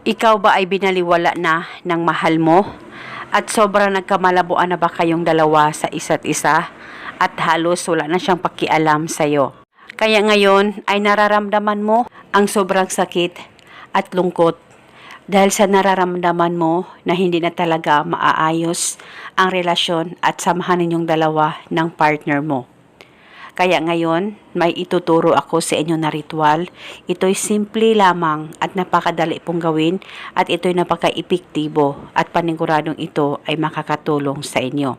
Ikaw ba ay binaliwala na ng mahal mo? At sobrang nagkamalabuan na ba kayong dalawa sa isa't isa? At halos wala na siyang pakialam sa'yo. Kaya ngayon ay nararamdaman mo ang sobrang sakit at lungkot dahil sa nararamdaman mo na hindi na talaga maaayos ang relasyon at samahan ninyong dalawa ng partner mo. Kaya ngayon, may ituturo ako sa inyo na ritual. Ito'y simple lamang at napakadali pong gawin at ito'y napaka-epektibo at paniguradong ito ay makakatulong sa inyo.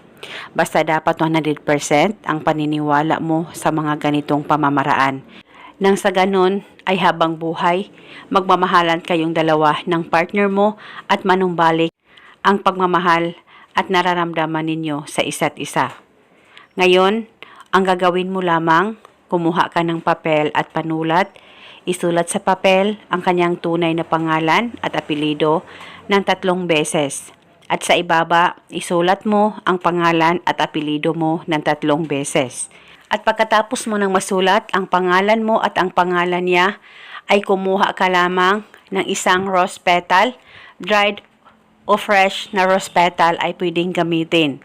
Basta dapat 100% ang paniniwala mo sa mga ganitong pamamaraan. Nang sa ganon ay habang buhay, magmamahalan kayong dalawa ng partner mo at manumbalik ang pagmamahal at nararamdaman ninyo sa isa't isa. Ngayon, ang gagawin mo lamang, kumuha ka ng papel at panulat, isulat sa papel ang kanyang tunay na pangalan at apelido ng tatlong beses. At sa ibaba, isulat mo ang pangalan at apelido mo ng tatlong beses. At pagkatapos mo nang masulat ang pangalan mo at ang pangalan niya, ay kumuha ka lamang ng isang rose petal, dried o fresh na rose petal ay pwedeng gamitin.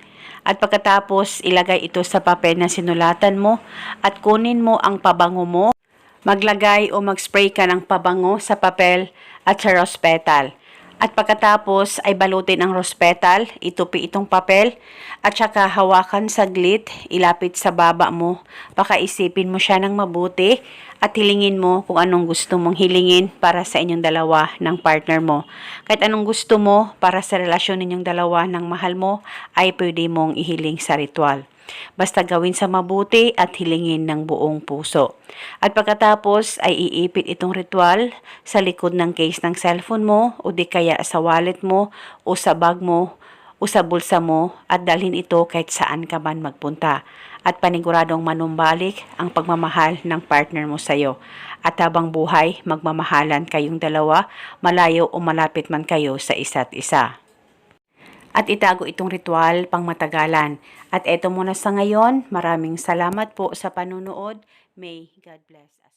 At pagkatapos, ilagay ito sa papel na sinulatan mo at kunin mo ang pabango mo. Maglagay o mag-spray ka ng pabango sa papel at sa rose petal. At pagkatapos ay balutin ang rose petal, itupi itong papel, at saka hawakan saglit, ilapit sa baba mo, pakaisipin mo siya ng mabuti, at hilingin mo kung anong gusto mong hilingin para sa inyong dalawa ng partner mo. Kahit anong gusto mo para sa relasyon ninyong dalawa ng mahal mo, ay pwede mong ihiling sa ritual. Basta gawin sa mabuti at hilingin ng buong puso. At pagkatapos ay iipit itong ritual sa likod ng case ng cellphone mo o di kaya sa wallet mo o sa bag mo o sa bulsa mo at dalhin ito kahit saan ka man magpunta. At paniguradong manumbalik ang pagmamahal ng partner mo sa'yo. At habang buhay, magmamahalan kayong dalawa, malayo o malapit man kayo sa isa't isa at itago itong ritual pang matagalan. At eto muna sa ngayon, maraming salamat po sa panunood. May God bless.